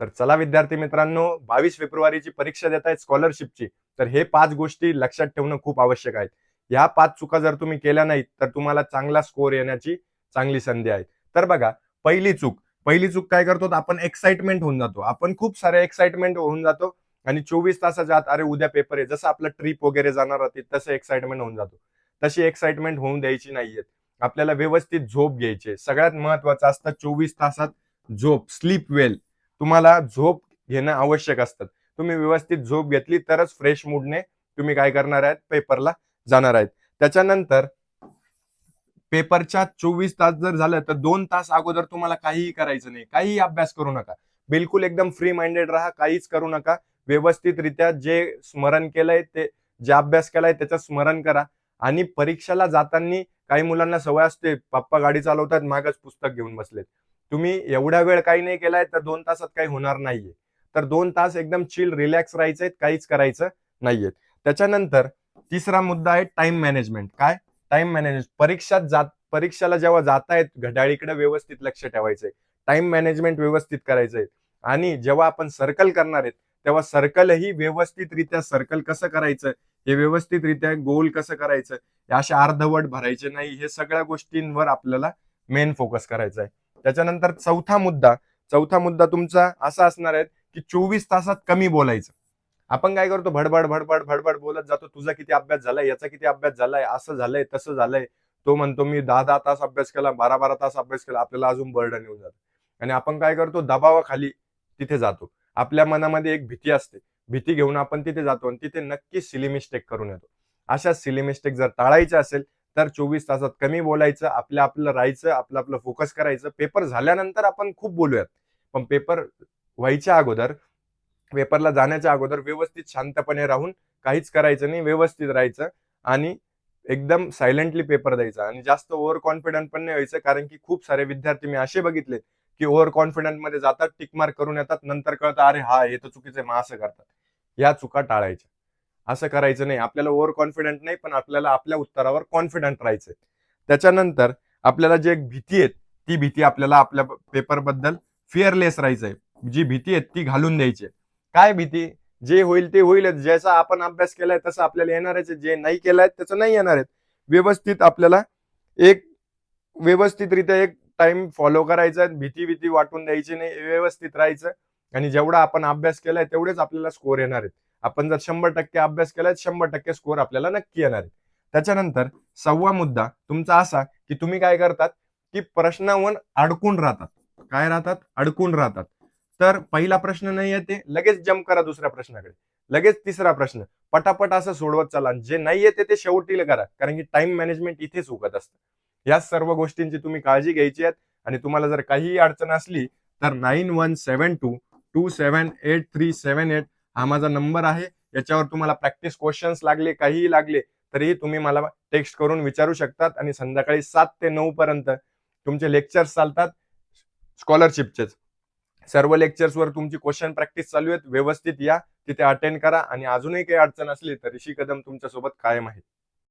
तर चला विद्यार्थी मित्रांनो बावीस फेब्रुवारीची परीक्षा देत आहेत स्कॉलरशिपची तर हे पाच गोष्टी लक्षात ठेवणं खूप आवश्यक आहे ह्या पाच चुका जर तुम्ही केल्या नाहीत तर तुम्हाला चांगला स्कोर येण्याची चांगली संधी आहे. तर बघा पहिली चूक. पहिली चूक काय करतो? आपण एक्साइटमेंट होऊन जातो. आपण खूप सारे एक्साइटमेंट होऊन जातो आणि चोवीस तासाच्या आत अरे उद्या पेपर आहे. जसं आपलं ट्रिप वगैरे जाणार होती तसं एक्साइटमेंट होऊन जातो. तशी एक्साइटमेंट होऊन द्यायची नाहीये आपल्याला व्यवस्थित झोप घ्यायची सगळ्यात महत्वाचं असतं चोवीस तासात झोप. स्लीप वेल तुम्हाला झोप घेणं आवश्यक असतात तुम्ही व्यवस्थित झोप घेतली तरच फ्रेश मूडने तुम्ही काय करणार आहेत? पेपरला जाणार आहेत. त्याच्यानंतर पेपरच्या चोवीस तास जर झालं तर दोन तास अगोदर तुम्हाला काहीही करायचं नाही. काहीही अभ्यास करू नका. बिलकुल एकदम फ्री माइंडेड राहा. काहीच करू नका. व्यवस्थितरित्या जे स्मरण केलंय ते जे अभ्यास केलाय त्याचं स्मरण करा. आणि परीक्षेला जाताना काही मुलांना सवय असते पप्पा गाडी चालवतात मागच पुस्तक घेऊन बसलेत. तुम्ही एवढा वेळ काही नाही केलाय तर दोन तासात काही होणार नाहीये. तर दोन तास एकदम चिल रिलॅक्स राहायचे काहीच करायचं नाहीये. त्याच्यानंतर तिसरा मुद्दा आहे टाइम मॅनेजमेंट काय? टाइम मॅनेजमेंट परीक्षात जात परीक्षेला जेव्हा जातायत घड्याळीकडे व्यवस्थित लक्ष ठेवायचंय. टाइम मॅनेजमेंट व्यवस्थित करायचंय. आणि जेव्हा आपण सर्कल करणार आहेत तेव्हा सर्कलही व्यवस्थितरित्या सर्कल कसं करायचं? हे व्यवस्थितरित्या गोल कसं करायचं? अशा अर्धवट भरायचे नाही. हे सगळ्या गोष्टींवर आपल्याला मेन फोकस करायचा आहे त्याच्यानंतर चौथा मुद्दा चौथा मुद्दा तुमचा असा असणार आहे की चोवीस तासात कमी बोलायचं. आपण काय करतो? भडबड भडबड भडबड बोलत जातो. तुझा किती अभ्यास झालाय? याचा किती अभ्यास झालाय? असं झालंय तसं झालंय. तो म्हणतो मी दहा दहा तास अभ्यास केला बारा बारा तास अभ्यास केला आपल्याला अजून बर्डन येऊन जातं. आणि आपण काय करतो? दबावाखाली तिथे जातो. आपल्या मनामध्ये एक भीती असते. भीती घेऊन आपण तिथे जातो आणि तिथे नक्की सिली मिस्टेक करून येतो. अशा सिली मिस्टेक जर टाळायच्या असेल तर चोवीस तासात कमी बोलायचं आपलं आपलं राहायचं आपलं आपलं फोकस करायचं. पेपर झाल्यानंतर आपण खूप बोलूयात. पण पेपर व्हायच्या अगोदर पेपरला जाण्याच्या अगोदर व्यवस्थित शांतपणे राहून काहीच करायचं नाही व्यवस्थित राहायचं आणि एकदम सायलेंटली पेपर द्यायचा. आणि जास्त ओव्हर कॉन्फिडंट पण नाही व्हायचं कारण की खूप सारे विद्यार्थी मी असे बघितले की ओव्हर कॉन्फिडंटमध्ये जातात टिकमार्क करून येतात नंतर कळतं अरे हा हे तर चुकीचे मग असं करतात. या चुका टाळायच्या. असं करायचं नाही. आपल्याला ओव्हर कॉन्फिडंट नाही पण आपल्याला आपल्या उत्तरावर कॉन्फिडंट राहायचं त्याच्यानंतर आपल्याला जे एक भीती आहे ती भीती आपल्याला आपल्या पेपरबद्दल फिअरलेस राहायचंय. जी भीती आहे ती घालून द्यायची काय भीती? जे होईल ते होईल. ज्याचा आपण अभ्यास केलाय तसं आपल्याला येणार आहे. जे नाही केलंय त्याचं नाही येणार आहेत व्यवस्थित आपल्याला एक व्यवस्थितरित्या एक टाइम फॉलो करायचा भीती भीती वाटून द्यायची नाही. व्यवस्थित राहायचं. आणि जेवढा आपण अभ्यास केलाय तेवढेच आपल्याला स्कोर येणार आहेत. आपण जर शंभर टक्के अभ्यास केला शंभर टक्के स्कोर आपल्याला नक्की येणार आहे. त्याच्यानंतर सहावा मुद्दा तुमचा असा की तुम्ही काय करतात की प्रश्नावर अडकून राहतात. काय राहतात? अडकून राहतात. तर पहिला प्रश्न नाही येते लगेच जम्प करा दुसऱ्या प्रश्नाकडे. लगेच तिसरा प्रश्न पटापट असं सोडवत चला. जे नाही येते ते शेवटीला करा. कारण की टाइम मॅनेजमेंट इथेच उगत असतं. या सर्व गोष्टींची तुम्ही काळजी घ्यायची आहेत. आणि तुम्हाला जर काहीही अडचण असली तर nine one seven two two seven eight three seven eight हा माझा नंबर आहे. याच्यावर तुम्हाला प्रॅक्टिस क्वेश्चन्स लागले काहीही लागले तरीही तुम्ही मला टेक्स्ट करून विचारू शकतात आणि संध्याकाळी सात ते नऊ पर्यंत तुमचे लेक्चर्स चालतात स्कॉलरशिपचेच सर्व लेक्चर्सवर तुमची क्वेश्चन प्रॅक्टिस चालू आहेत. व्यवस्थित या तिथे अटेंड करा आणि अजूनही काही अडचण असली तर ऋषी कदम तुमच्यासोबत कायम आहे.